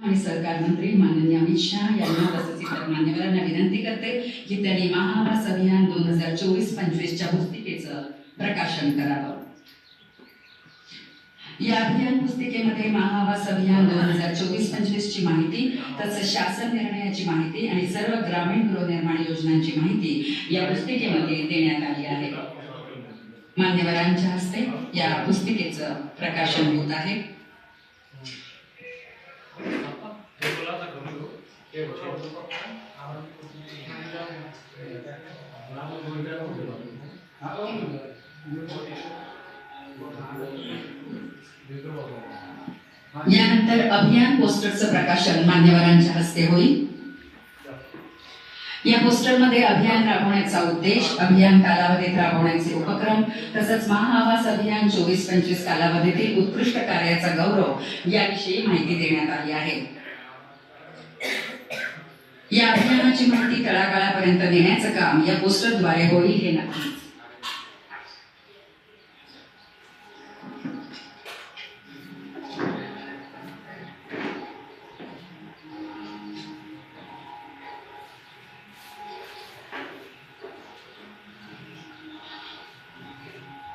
आणि सरकार मंत्री माननीय अमित शहा यांना तसंच इतर मान्यवरांना विनंती करते की त्यांनी महाआवास अभियान दोन हजार चोवीस पंचवीसच्या पुस्तिकेचं प्रकाशन करावं. या अभियान पुस्तिकेमध्ये महाआवास अभियान दोन हजार चोवीस पंचवीस ची माहिती तसंच शासन निर्णयाची माहिती आणि सर्व ग्रामीण गृहनिर्माण योजनांची माहिती या पुस्तिकेमध्ये देण्यात आली आहे. मान्यवरांच्या हस्ते या पुस्तिकेचं प्रकाशन होत आहे. यानंतर अभियान पोस्टरचं प्रकाशन मान्यवरांच्या हस्ते होईल. या पोस्टरमध्ये अभियान राबवण्याचा उद्देश अभियान कालावधीत राबवण्याचे उपक्रम तसंच महाआवास अभियान चोवीस पंचवीस कालावधीतील उत्कृष्ट कार्याचा गौरव याविषयी माहिती देण्यात आली आहे. या अभियानाची माहिती तळागाळापर्यंत नेण्याचं काम या पोस्टरद्वारे होईल हे नक्कीच.